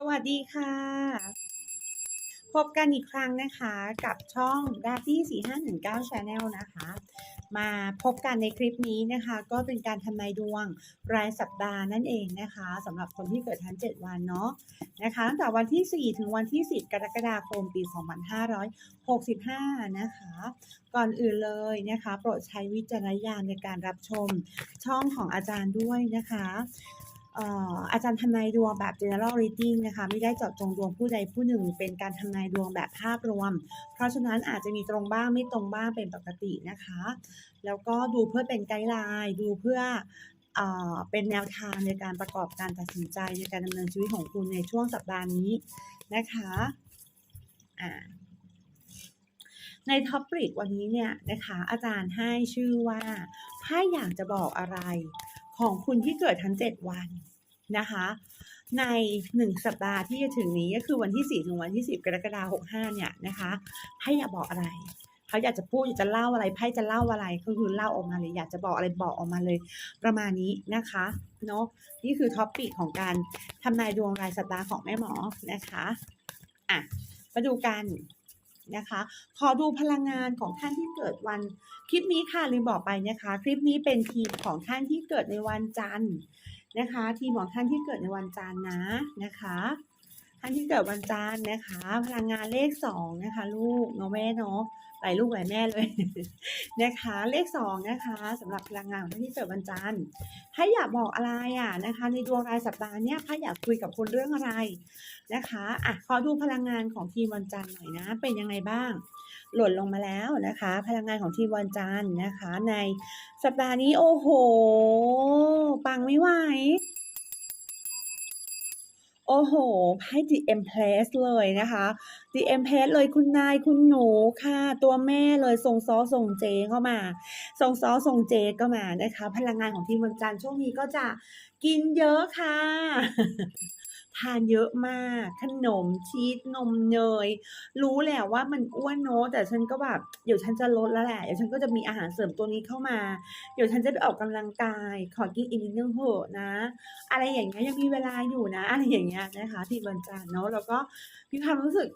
สวัสดีค่ะ พบกันอีกครั้งนะคะกับช่อง d a d d y 4519 Channel นะคะ มาพบกันในคลิปนี้นะคะ ก็เป็นการทำนายดวงรายสัปดาห์นั่นเองนะคะสำหรับคนที่เกิดทั้ง7วันเนาะนะคะตั้งแต่วันที่ 4 ถึงวันที่ 10 กรกฎาคมปี 2565 นะคะ ก่อนอื่นเลยนะคะ โปรดใช้วิจารณญาณในการรับชมช่องของอาจารย์ด้วยนะคะ อาจารย์ทำนายดวงแบบ general reading นะคะ ไม่ได้เจาะจงดวงผู้ใดผู้หนึ่ง เป็นการทำนายดวงแบบภาพรวม เพราะฉะนั้นอาจจะมีตรงบ้างไม่ตรงบ้างเป็นปกตินะคะ แล้วก็ดูเพื่อเป็นไกด์ไลน์ดูเพื่อเอ่อเป็นแนวทางในการประกอบการตัดสินใจในการดำเนินชีวิตของคุณในช่วงสัปดาห์นี้นะคะอ่าในท็อปปิกวันนี้เนี่ยนะคะอาจารย์ให้ชื่อว่า ถ้าอยากจะบอกอะไรของคุณที่เกิดทั้ง 7 วัน นะคะ ใน 1 สัปดาห์ที่จะถึงนี้ก็คือวันที่ 4 ถึงวันที่ 10 กรกฎาคม65 เนี่ยนะคะให้อยากบอกอะไรเขาอยากจะพูดอยากจะเล่าอะไรไพ่จะเล่าอะไรก็คือเล่าออกมาเลย อยากจะบอกอะไรบอกออกมาเลย ประมาณนี้นะคะเนาะนี่คือท็อปปิกของการทำนายดวงรายสัปดาห์ของแม่หมอนะคะอะมาดูกันนะคะขอดูพลังงานของท่านที่เกิดวัน คลิปนี้ค่ะลืมบอกไปนะคะ คลิปนี้เป็นทีมของท่านที่เกิดในวันจันทร์ นะคะ ทีมของท่านที่เกิดในวันจันทร์นะนะคะ ท่านที่เกิดวันจันทร์นะคะ พลังงานเลขสองนะคะ ลูกเนาะแม่เนาะหลายลูกหลายแม่เลยนะคะ เลขสองนะคะสำหรับพลังงานของท่านที่เกิดวันจันทร์ถ้าอยากบอกอะไรอะนะคะ ในดวงรายสัปดาห์เนี้ยถ้าอยากคุยกับคนเรื่องอะไรนะคะอะขอดูพลังงานของทีมวันจันทร์หน่อยนะ เป็นยังไงบ้าง หล่นลงมาแล้วนะคะ พลังงานของทีมวันจันทร์นะคะ ในสัปดาห์นี้โอ้โห ปังไม่ไหวโอ้โหไพ่ The Empress เลยนะคะ The Empress เลยคุณนายคุณหนูค่ะ ตัวแม่เลยส่งซอส่งเจเข้ามาส่งซอส่งเจก็มานะคะ พลังงานของทีมวันจันทร์ช่วงนี้ก็จะกินเยอะค่ะ ทานเยอะมาก ขนมชีสนมเนย รู้แหละว่ามันอ้วนเนอะแต่ฉันก็แบบเดี๋ยวฉันจะลดแล้วแหละเดี๋ยวฉันก็จะมีอาหารเสริมตัวนี้เข้ามา เดี๋ยวฉันจะไปออกกำลังกาย ขอกินอีกนิดนึงเถอะนะ อะไรอย่างเงี้ยยังมีเวลาอยู่นะ อะไรอย่างเงี้ยนะคะที่วันจันทร์เนาะแล้วก็มีความรู้สึก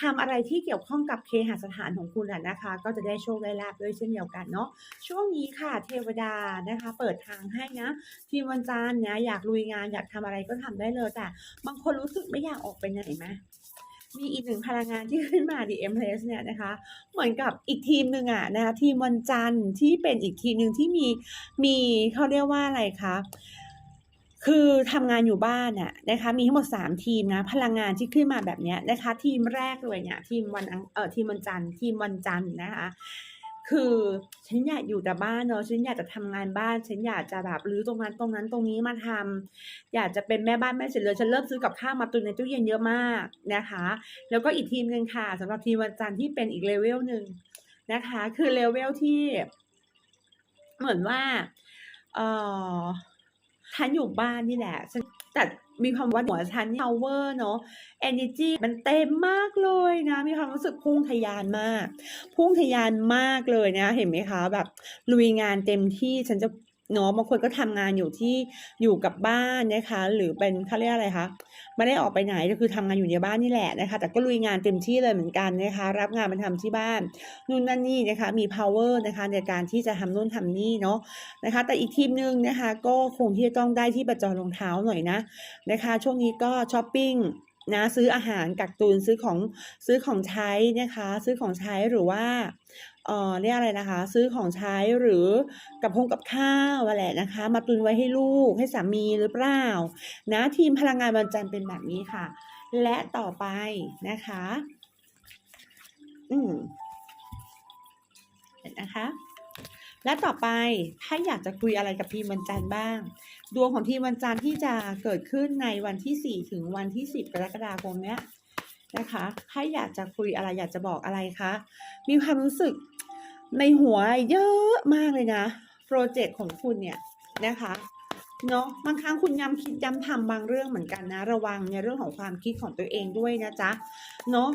ทำอะไรที่เกี่ยวข้องกับเคหสถานของคุณอะนะคะ ก็จะได้โชคได้ลาบด้วยเช่นเดียวกันเนาะช่วงนี้ค่ะเทวดานะคะ เปิดทางให้นะทีมวันจันทร์นะอยากลุยงานอยากทำอะไรก็ทำได้เลยแต่บางคนรู้สึกไม่อยากออกไปไหนไหมมีอีกหนึ่งพลังงานที่ขึ้นมา The Empress เนี่ยนะคะ เหมือนกับอีกทีมหนึ่งอะนะคะทีมวันจันทร์ที่เป็นอีกทีมหนึ่งที่มีมีเขาเรียกว่าอะไรคะ คือทำงานอยู่บ้านน่ะนะคะ มีทั้งหมด 3 ทีมนะ พลังงานที่ขึ้นมาแบบนี้นะคะ ทีมแรกเลยเนี่ยทีมวันอังเอ่อทีมวันจันทร์ทีมวันจันทร์นะคะคือฉันอยากอยู่แต่บ้านเนาะฉันอยากจะทำงานบ้านฉันอยากจะแบบรื้อตรงนั้นตรงนั้นตรงนี้มาทำอยากจะเป็นแม่บ้านแม่เสร็จเลยฉันเริ่มซื้อกับข้าวมาตุนในตู้เย็นเยอะมากนะคะ แล้วก็อีกทีมหนึ่งค่ะสำหรับทีมวันจันทร์ที่เป็นอีกเลเวลหนึ่งนะคะ คือเลเวลที่ เหมือนว่าเอ่อ ฉันอยู่บ้านนี่แหละฉันแต่มีความว่าหัวฉันเวอร์เนาะ energy มันเต็มมากเลยนะ มีความรู้สึกพุ่งทะยานมาก พุ่งทะยานมากเลยนะ เห็นไหมคะ แบบลุยงานเต็มที่ฉันจะ เนาะบางคนก็ทำงานอยู่ที่อยู่กับบ้านนะคะ หรือเป็นเขาเรียกอะไรคะไม่ได้ออกไปไหนก็คือทำงานอยู่ในบ้านนี่แหละนะคะ แต่ก็ลุยงานเต็มที่เลยเหมือนกันนะคะ รับงานมาทำที่บ้านนู่นนั่นนี่นะคะมี power นะคะในการที่จะทำนู่นทำนี่เนาะนะคะ แต่อีกทีมนึงนะคะ ก็คงที่จะต้องได้ที่ประจรรองเท้าหน่อยนะนะคะ ช่วงนี้ก็ช้อปปิ้ง นะซื้ออาหารกักตุนซื้อของซื้อของใช้นะคะ ซื้อของใช้หรือว่าเอ่อเรียกอะไรนะคะ ซื้อของใช้หรือกับพงกับข้าวอะไรนะคะ มาตุนไว้ให้ลูกให้สามีหรือเปล่านะทีมพลังงานวันจันทร์เป็นแบบนี้ค่ะ และต่อไปนะคะ อืมเห็นนะคะ และต่อไปถ้าอยากจะคุยอะไรกับทีมวันจันทร์บ้าง ดวงของทีมวันจันทร์ที่จะเกิดขึ้นในวันที่ 4 ถึงวันที่ 10 กรกฎาคมเนี้ยนะคะถ้าอยากจะคุยอะไรอยากจะบอกอะไรคะมีความรู้สึกในหัวเยอะมากเลยนะโปรเจกต์ของคุณเนี่ยนะคะเนาะบางครั้งคุณย้ำคิดย้ำทำบางเรื่องเหมือนกันนะ ระวังในเรื่องของความคิดของตัวเองด้วยนะจ๊ะเนาะ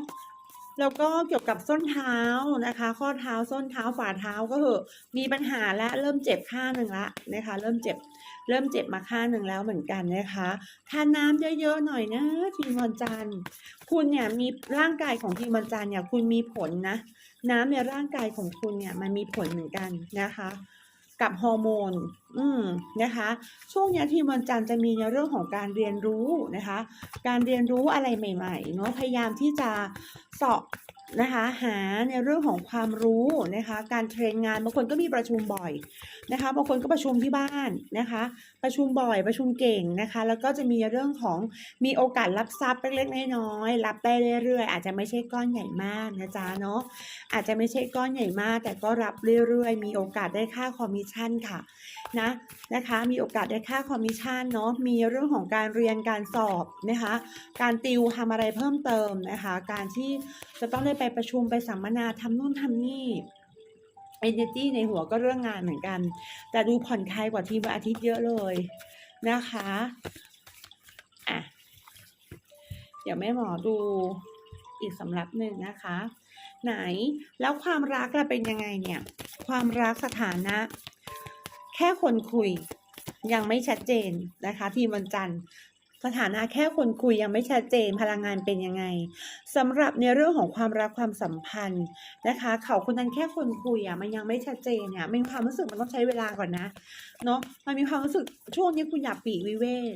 แล้วก็เกี่ยวกับส้นเท้านะคะ ข้อเท้าส้นเท้าฝ่าเท้าก็เหอะมีปัญหาและเริ่มเจ็บข้างหนึ่งละนะคะ เริ่มเจ็บเริ่มเจ็บมาข้างหนึ่งแล้วเหมือนกันนะคะทานน้ำเยอะๆหน่อยนะทีมวันจันทร์คุณเนี่ยมีร่างกายของทีมวันจันทร์เนี่ยคุณมีผลนะ น้ำในร่างกายของคุณเนี่ยมันมีผลเหมือนกันนะคะ กับฮอร์โมน อืมนะคะ ช่วงนี้ที่วันจันทร์จะมีในเรื่องของการเรียนรู้นะคะ การเรียนรู้อะไรใหม่ๆเนาะ พยายามที่จะเสอบ นะคะหาในเรื่องของความรู้นะคะการเทรนงานบางคนก็มีประชุมบ่อยนะคะบางคนก็ประชุมที่บ้านนะคะ ประชุมบ่อยประชุมเก่งนะคะ แล้วก็จะมีเรื่องของมีโอกาสรับทรัพย์เล็กๆน้อยๆรับได้เรื่อยๆอาจจะไม่ใช่ก้อนใหญ่มากนะจ๊ะเนาะอาจจะไม่ใช่ก้อนใหญ่มาก แต่ก็รับเรื่อยๆ มีโอกาสได้ค่าคอมมิชชั่นค่ะนะนะคะมีโอกาสได้ค่าคอมมิชชั่นเนาะมีเรื่องของการเรียนการสอบนะคะการติวทำอะไรเพิ่มเติมนะคะการที่จะต้องได้ไปประชุมไปสัมมนาทำนู่นทำนี่ energy ในหัวก็เรื่องงานเหมือนกัน แต่ดูผ่อนคลายกว่าทีวันอาทิตย์เยอะเลยนะคะอะเดี๋ยวแม่หมอดูอีกสำหรับหนึ่งนะคะ ไหนแล้วความรักเราเป็นยังไงเนี่ย ความรักสถานะ แค่คนคุยยังไม่ชัดเจนนะคะ ทีมวันจันทร์ สถานะแค่คนคุยยังไม่ชัดเจนพลังงานเป็นยังไงสำหรับในเรื่องของความรักความสัมพันธ์นะคะ เขาคนนั้นแค่คนคุยอะมันยังไม่ชัดเจนเนี่ยมีความรู้สึกมันต้องใช้เวลาก่อนนะเนาะมันมีความรู้สึกช่วงนี้คุณอยากปีกวิเวก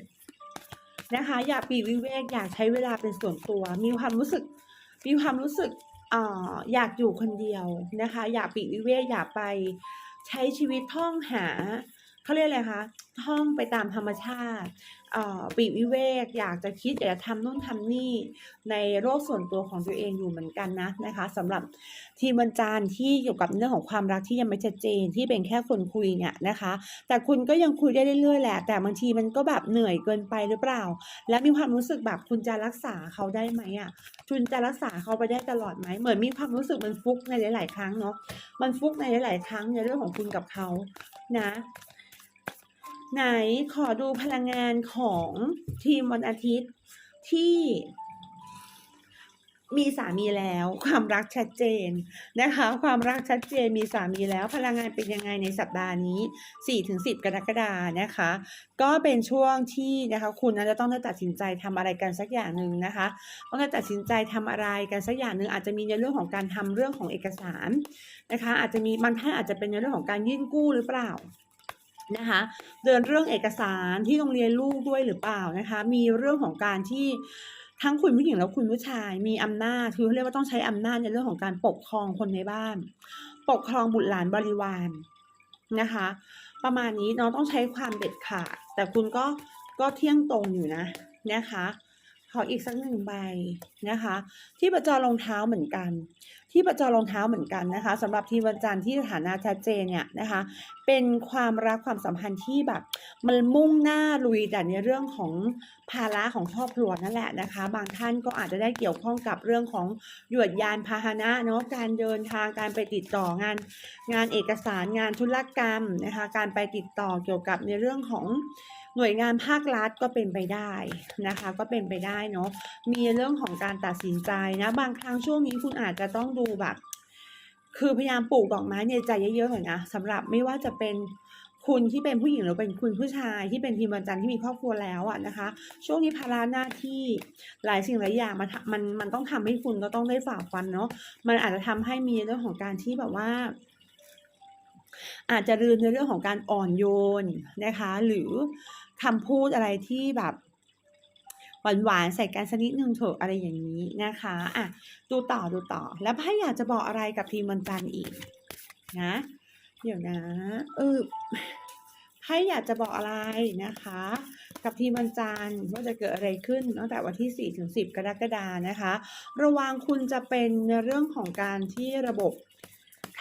นะคะอยากปีกวิเวกอยากใช้เวลาเป็นส่วนตัว มีความรู้สึกมีความรู้สึกอ่าอยากอยู่คนเดียวนะคะ อยากปีกวิเวกอยากไปใช้ชีวิตท่องหา เขาเรียกอะไรคะท่องไปตามธรรมชาติปีวิเวก อยากจะคิดอยากจะทำนู่นทำนี่ในโลกส่วนตัวของตัวเองอยู่เหมือนกันนะนะคะสำหรับทีมวันจันทร์ที่เกี่ยวกับเรื่องของความรักที่ยังไม่ชัดเจนที่เป็นแค่คนคุยเนี่ยนะคะ แต่คุณก็ยังคุยได้เรื่อยๆแหละ แต่บางทีมันก็แบบเหนื่อยเกินไปหรือเปล่า และมีความรู้สึกแบบคุณจะรักษาเขาได้ไหมอะคุณจะรักษาเขาไปได้ตลอดไหมเหมือนมีความรู้สึกมันฟุกในหลาย ๆ ครั้งเนาะมันฟุกในหลาย ๆ ครั้งในเรื่องของคุณกับเขานะ ไหนขอดูพลังงานของทีมวันอาทิตย์ที่มีสามีแล้วความรักชัดเจนนะคะ ความรักชัดเจนมีสามีแล้วพลังงานเป็นยังไงในสัปดาห์นี้ 4-10 กรกฎานะคะ ก็เป็นช่วงที่นะคะคุณนั้นจะต้องได้ตัดสินใจทำอะไรกันสักอย่างหนึ่งนะคะต้องได้ตัดสินใจทำอะไรกันสักอย่างหนึ่งอาจจะมีในเรื่องของการทำเรื่องของเอกสารนะคะ อาจจะมีบางท่านอาจจะเป็นในเรื่องของการยื่นกู้หรือเปล่า นะคะเดินเรื่องเอกสารที่โรงเรียนลูกด้วยหรือเปล่านะคะมีเรื่องของการที่ทั้งคุณผู้หญิงและคุณผู้ชาย มีอำนาจคือเรียกว่าต้องใช้อำนาจในเรื่องของการปกครองคนในบ้าน ปกครองบุตรหลานบริวารนะคะ ประมาณนี้น้องต้องใช้ความเด็ดขาดแต่คุณก็ก็เที่ยงตรงอยู่นะนะคะ ขออีกสักหนึ่งใบนะคะ ที่ประจรรองเท้าเหมือนกัน ที่ประจรรองเท้าเหมือนกันนะคะสำหรับทีวันจันทร์ที่สถานะชัดเจนเนี่ยนะคะ เป็นความรักความสัมพันธ์ที่แบบมันมุ่งหน้าลุยแต่ในเรื่องของภาระของครอบครัวนั่นแหละนะคะ บางท่านก็อาจจะได้เกี่ยวข้องกับเรื่องของหยวดยานพาหนะเนาะการเดินทางการไปติดต่องาน งานเอกสารงานธุรกรรมนะคะ การไปติดต่อเกี่ยวกับในเรื่องของ หน่วยงานภาครัฐก็เป็นไปได้นะคะ ก็เป็นไปได้เนาะมีเรื่องของการตัดสินใจนะบางครั้งช่วงนี้คุณอาจจะต้องดูแบบ คือพยายามปลูกดอกไม้ในใจเยอะๆหน่อยนะสำหรับไม่ว่าจะเป็นคุณที่เป็นผู้หญิงหรือเป็นคุณผู้ชายที่เป็นทีมวันจันทร์ที่มีครอบครัวแล้วอะนะคะ ช่วงนี้ภาระหน้าที่หลายสิ่งหลายอย่างมันมันมันต้องทำให้คุณก็ต้องได้ฝ่าฟันเนาะมันอาจจะทำให้มีเรื่องของการที่แบบว่า อาจจะลืมในเรื่องของการอ่อนโยนนะคะ หรือ คำพูดอะไรที่แบบหวานๆใส่กันสักนิดนึงเถอะอะไรอย่างนี้นะคะอะดูต่อดูต่อ แล้วไพ่อยากจะบอกอะไรกับทีมวันจันทร์อีกนะ เดี๋ยวนะเออไพ่อยากจะบอกอะไรนะคะ กับทีมวันจันทร์ว่าจะเกิดอะไรขึ้นตั้งแต่วันที่ 4 ถึง 10 กรกฎานะคะ ระวังคุณจะเป็นในเรื่องของการที่ระบบ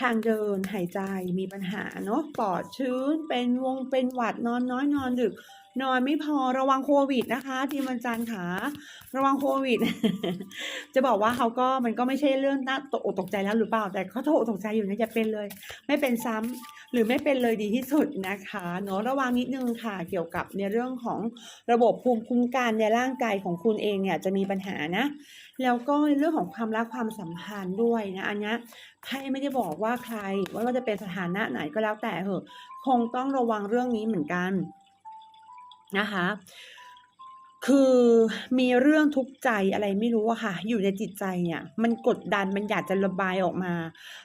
ทางเดินหายใจมีปัญหาเนาะปอดชื้นเป็นวงเป็นหวัดนอนน้อยนอนดึก นอนไม่พอระวังโควิดนะคะ ทีมวันจันทร์ค่ะระวังโควิด จะบอกว่าเขาก็มันก็ไม่ใช่เรื่องน่าตกตกใจแล้วหรือเปล่า แต่เขาตกอกตกใจอยู่นะอย่าเป็นเลย ไม่เป็นซ้ำหรือไม่เป็นเลยดีที่สุดนะคะเนาะระวังนิดนึงค่ะเกี่ยวกับในเรื่องของระบบภูมิคุ้มกันในร่างกายของคุณเองเนี่ยจะมีปัญหานะ แล้วก็ในเรื่องของความรักความสัมพันธ์ด้วยนะอันนี้ไพ่ไม่ได้บอกว่าใครว่าจะเป็นสถานะไหนก็แล้วแต่เหอะ คงต้องระวังเรื่องนี้เหมือนกัน นะคะ คือมีเรื่องทุกข์ใจอะไรไม่รู้อะค่ะ อยู่ในจิตใจเนี่ย มันกดดันมันอยากจะระบายออกมา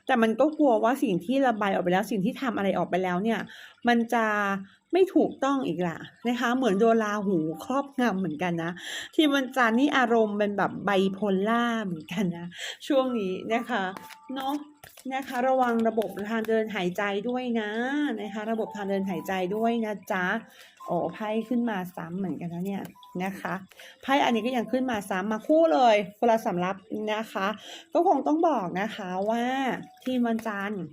แต่มันก็กลัวว่าสิ่งที่ระบายออกไปแล้ว สิ่งที่ทำอะไรออกไปแล้วเนี่ย มันจะ ไม่ถูกต้องอีกล่ะนะคะ เหมือนโดนราหูครอบงำเหมือนกันนะ ที่วันจันนี่อารมณ์เป็นแบบไบโพล่าเหมือนกันนะ ช่วงนี้นะคะเนาะนะคะ ระวังระบบทางเดินหายใจด้วยนะนะคะ ระบบทางเดินหายใจด้วยนะจ๊ะโอ้ไพ่ขึ้นมาซ้ำเหมือนกันนะเนี่ยนะคะไพ่อันนี้ก็ยังขึ้นมาซ้ำมาคู่เลยคนละสำรับนะคะ ก็คงต้องบอกนะคะว่าทีมวันจันทร์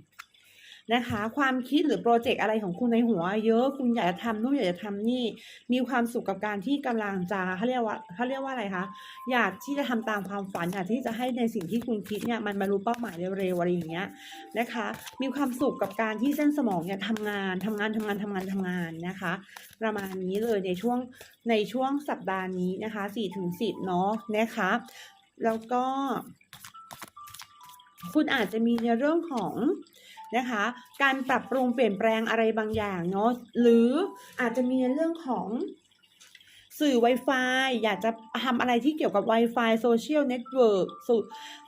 นะคะ ความคิดหรือโปรเจกต์อะไรของคุณในหัว เยอะคุณอยากจะทำนู่นอยากจะทำนี่ มีความสุขกับการที่กำลังจะเขาเรียกว่าเขาเรียกว่าอะไรคะอยากที่จะทำตามความฝันอยากที่จะให้ในสิ่งที่คุณคิดเนี่ยมันบรรลุเป้าหมายเร็วๆอะไรอย่างเงี้ยนะคะ มีความสุขกับการที่เส้นสมองเนี่ยทำงานทำงานทำงานทำงานทำงานนะคะ ประมาณนี้เลยในช่วงในช่วงสัปดาห์นี้นะคะ4ถึง10เนาะนะคะแล้วก็ คุณอาจจะมีในเรื่องของ นะคะ การปรับปรุงเปลี่ยนแปลงอะไรบางอย่างเนาะหรืออาจจะมีเรื่องของสื่อ Wi-Fi อยากจะทำอะไรที่เกี่ยวกับ Wi-Fi Social Network สื่อ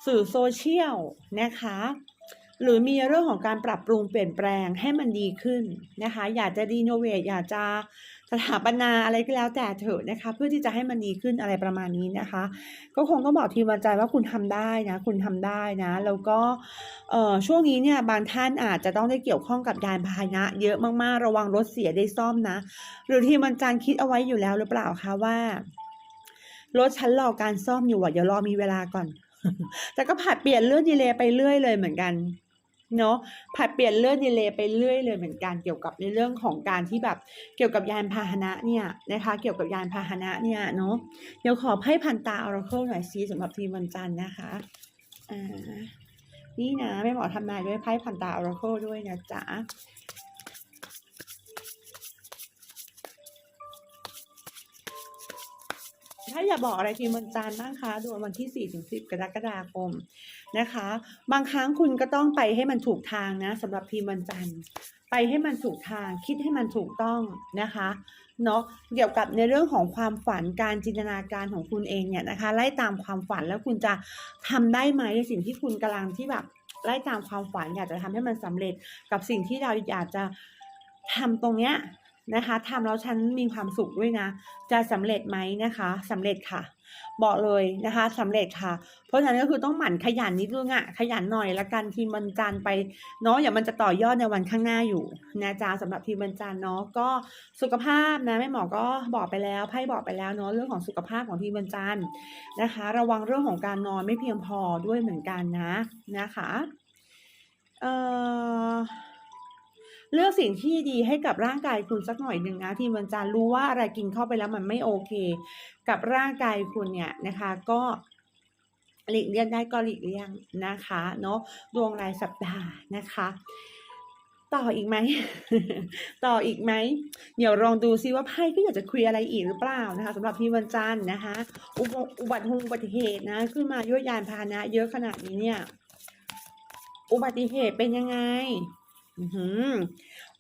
สื่อโซเชียลนะคะ หรือมีเรื่องของการปรับปรุงเปลี่ยนแปลงให้มันดีขึ้นนะคะ อยากจะรีโนเวทอยากจะ สถาปนาอะไรก็แล้วแต่เถอะนะคะ เพื่อที่จะให้มันดีขึ้นอะไรประมาณนี้นะคะ ก็คงต้องบอกทีมวันใจว่าคุณทำได้นะ คุณทำได้นะ แล้วก็เออช่วงนี้เนี่ยบางท่านอาจจะต้องได้เกี่ยวข้องกับยานพาหนะเยอะมากๆ ระวังรถเสียได้ซ่อมนะ หรือทีมวันจันทร์คิดเอาไว้อยู่แล้วหรือเปล่าคะว่ารถฉันรอการซ่อมอยู่อะเดี๋ยวรอมีเวลาก่อน แต่ก็ผัดเปลี่ยนเลื่อนดีเลยไปเรื่อยเลยเหมือนกัน เนาะผัดเปลี่ยนเลื่อนดีเลย์ไปเรื่อยเลยเหมือนกันเกี่ยวกับในเรื่องของการที่แบบเกี่ยวกับยานพาหนะเนี่ยนะคะ เกี่ยวกับยานพาหนะเนี่ยเนาะเดี๋ยวขอให้พันตาออร์เคิลหน่อยซีสำหรับทีมวันจันทร์นะคะอ่านี่นะไม่หมอทำนายด้วยไพ่พันตาออร์เคิลด้วยนะจ๊ะ ถ้าอยากบอกอะไรทีมวันจันทร์บ้างคะดูวันที่ 4 ถึง 10 กรกฎาคมนะคะ บางครั้งคุณก็ต้องไปให้มันถูกทางนะสำหรับทีมวันจันทร์ไปให้มันถูกทางคิดให้มันถูกต้องนะคะเนาะเกี่ยวกับในเรื่องของความฝันการจินตนาการของคุณเองเนี่ยนะคะ ไล่ตามความฝันแล้วคุณจะทำได้ไหมในสิ่งที่คุณกำลังที่แบบไล่ตามความฝันอยากจะทำให้มันสำเร็จกับสิ่งที่เราอยากจะทำตรงเนี้ย นะคะทำแล้วฉันมีความสุขด้วยนะ จะสำเร็จไหมนะคะสำเร็จค่ะ บอกเลยนะคะสำเร็จค่ะ เพราะฉะนั้นก็คือต้องหมั่นขยันนิดนึงอะขยันหน่อยละกันทีมวันจันทร์ไปเนาะอย่ามันจะต่อยอดในวันข้างหน้าอยู่นะจ๊ะสำหรับทีมวันจันทร์เนาะก็สุขภาพนะแม่หมอก็บอกไปแล้วไพ่บอกไปแล้วเนาะเรื่องของสุขภาพของทีมวันจันทร์นะคะ ระวังเรื่องของการนอนไม่เพียงพอด้วยเหมือนกันนะนะคะเอ่อ เลือกสิ่งที่ดีให้กับร่างกายคุณสักหน่อยหนึ่งนะทีมวันจันทร์รู้ว่าอะไรกินเข้าไปแล้วมันไม่โอเค กับร่างกายคุณเนี่ยนะคะก็หลีกเลี่ยงได้ก็หลีกเลี่ยงนะคะเนาะดวงรายสัปดาห์นะคะ ต่ออีกไหม ต่ออีกไหม เดี๋ยวลองดูซิว่าไพ่ก็อยากจะคุยอะไรอีกหรือเปล่านะคะสำหรับทีมวันจันทร์นะคะ อุบอุบัติเหตุอุบัติเหตุนะ ขึ้นมายวดยานพาหนะ เยอะขนาดนี้เนี่ย อุบัติเหตุเป็นยังไง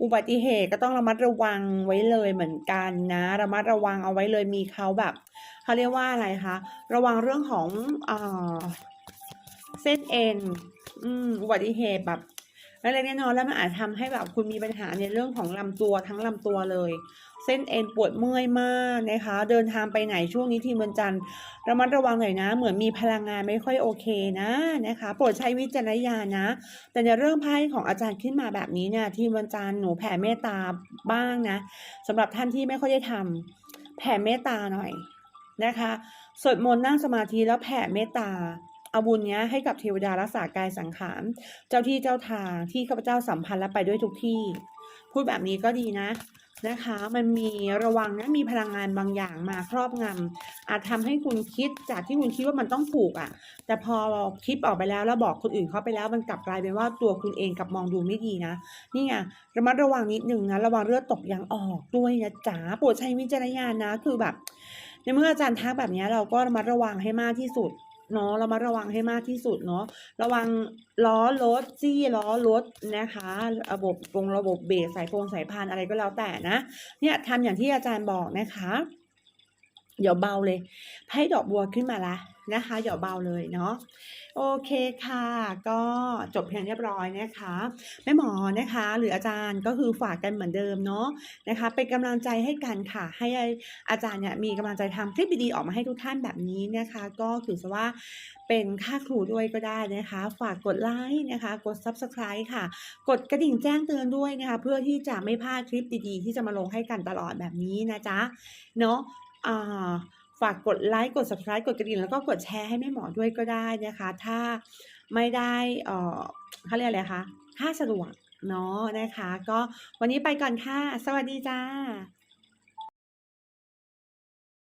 อุบัติเหตุก็ต้องระมัดระวังไว้เลยเหมือนกันนะ ระมัดระวังเอาไว้เลยมีเขาแบบเขาเรียกว่าอะไรคะระวังเรื่องของเอเส้นเอ็นอุบัติเหตุแบบอะไรแน่นอนแล้วมันอาจทำให้แบบคุณมีปัญหาในเรื่องของลำตัวทั้งลำตัวเลย เส้นเอ็นปวดเมื่อยมากนะคะ เดินทางไปไหนช่วงนี้ทีมวันจันทร์ระมัดระวังหน่อยนะ เหมือนมีพลังงานไม่ค่อยโอเคนะนะคะ โปรดใช้วิจารณญาณนะ แต่ในเรื่องไพ่ของอาจารย์ขึ้นมาแบบนี้เนี่ยทีมวันจันทร์หนูแผ่เมตตาบ้างนะสำหรับท่านที่ไม่ค่อยได้ทำแผ่เมตตาหน่อยนะคะสวดมนต์นั่งสมาธิแล้วแผ่เมตตาเอาบุญเนี้ยให้กับเทวดารักษากายสังขาร เจ้าที่เจ้าทางที่ข้าพเจ้าสัมพันธ์และไปด้วยทุกที่ พูดแบบนี้ก็ดีนะ นะคะ มันมีระวังนะมีพลังงานบางอย่างมาครอบงำอาจทำให้คุณคิดจากที่คุณคิดว่ามันต้องถูกอะ่ะ แต่พอคิดออกไปแล้วแล้วบอกคนอื่นเขาไปแล้วมันกลับกลายเป็นว่าตัวคุณเองกลับมองดูไม่ดีนะนี่ไงระมัดระวังนิดนึงนะระวังเลือดตกยางออกด้วยนะจ๊ะโปรดใช้วิจารณญาณนะคือแบบในเมื่ออาจารย์ทักแบบนี้เราก็ระมัดระวังให้มากที่สุด เนาะเรามาระวังให้มากที่สุดเนาะระวังล้อรถจี้ล้อรถนะคะระบบปรงระบบเบรกสายพงสายพานอะไรก็แล้วแต่นะเนี่ยทำอย่างที่อาจารย์บอกนะคะ เดี๋ยวเบาเลยให้ดอกบัวขึ้นมาละ นะคะเดี๋ยวเบาเลยเนาะโอเคค่ะ ก็จบเพียงเรียบร้อยนะคะแม่หมอนะคะ หรืออาจารย์ก็คือฝากกันเหมือนเดิมเนาะนะคะ เป็นกำลังใจให้กันค่ะ ให้อาจารย์เนี่ยมีกำลังใจทำคลิปดีๆออกมาให้ทุกท่านแบบนี้นะคะ ก็ถือว่าเป็นค่าครูด้วยก็ได้นะคะ ฝากกดไลค์นะคะ กด subscribe ค่ะ กดกระดิ่งแจ้งเตือนด้วยนะคะ เพื่อที่จะไม่พลาดคลิปดีๆ ที่จะมาลงให้กันตลอดแบบนี้นะจ๊ะเนาะอ่า ฝากกดไลค์กด subscribe กดกระดิ่งแล้วก็กดแชร์ให้แม่หมอด้วยก็ได้นะคะ ถ้าไม่ได้เอ่อเขาเรียกอะไรคะถ้าสะดวกเนาะนะคะ ก็วันนี้ไปก่อนค่ะ สวัสดีจ้า